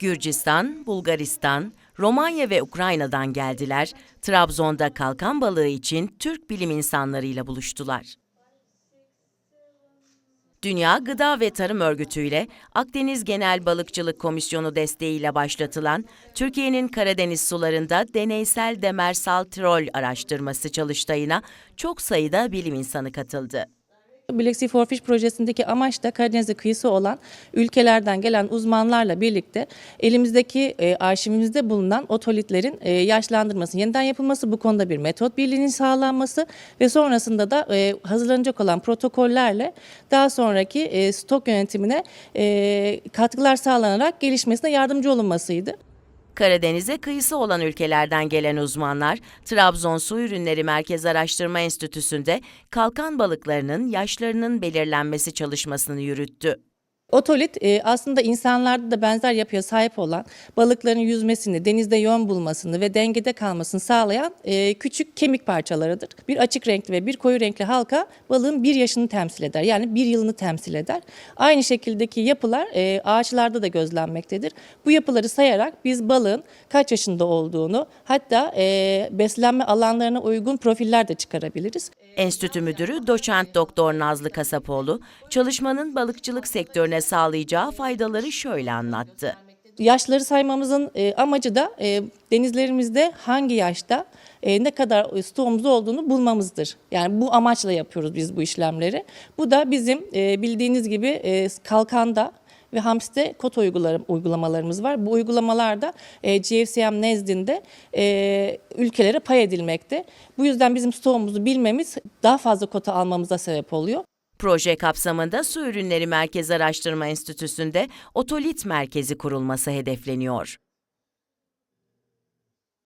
Gürcistan, Bulgaristan, Romanya ve Ukrayna'dan geldiler. Trabzon'da kalkan balığı için Türk bilim insanlarıyla buluştular. Dünya Gıda ve Tarım Örgütü ile Akdeniz Genel Balıkçılık Komisyonu desteğiyle başlatılan Türkiye'nin Karadeniz sularında deneysel demersal trol araştırması çalıştayına çok sayıda bilim insanı katıldı. Black Sea for Fish projesindeki amaç da Karadeniz'e kıyısı olan ülkelerden gelen uzmanlarla birlikte elimizdeki e, arşivimizde bulunan otolitlerin e, yaşlandırması, yeniden yapılması, bu konuda bir metot birliğinin sağlanması ve sonrasında da e, hazırlanacak olan protokollerle daha sonraki e, stok yönetimine e, katkılar sağlanarak gelişmesine yardımcı olunmasıydı. Karadeniz'e kıyısı olan ülkelerden gelen uzmanlar, Trabzon Su Ürünleri Merkez Araştırma Enstitüsü'nde kalkan balıklarının yaşlarının belirlenmesi çalışmasını yürüttü. Otolit e, aslında insanlarda da benzer yapıya sahip olan balıkların yüzmesini, denizde yön bulmasını ve dengede kalmasını sağlayan e, küçük kemik parçalarıdır. Bir açık renkli ve bir koyu renkli halka balığın bir yaşını temsil eder. Yani bir yılını temsil eder. Aynı şekildeki yapılar e, ağaçlarda da gözlenmektedir. Bu yapıları sayarak biz balığın kaç yaşında olduğunu hatta beslenme alanlarına uygun profiller de çıkarabiliriz. Enstitü Müdürü Doçent Doktor Nazlı Kasapoğlu, çalışmanın balıkçılık sektörüne sağlayacağı faydaları şöyle anlattı. Yaşları saymamızın e, amacı da e, denizlerimizde hangi yaşta e, ne kadar stoğumuz olduğunu bulmamızdır. Yani bu amaçla yapıyoruz biz bu işlemleri. Bu da bizim bildiğiniz gibi kalkanda ve kod uygularım, uygulamalarımız var. Bu uygulamalarda e, GFCM nezdinde ülkelere pay edilmekte. Bu yüzden bizim stoğumuzu bilmemiz daha fazla kota almamıza sebep oluyor. Proje kapsamında Su Ürünleri Merkez Araştırma Enstitüsü'nde otolit merkezi kurulması hedefleniyor.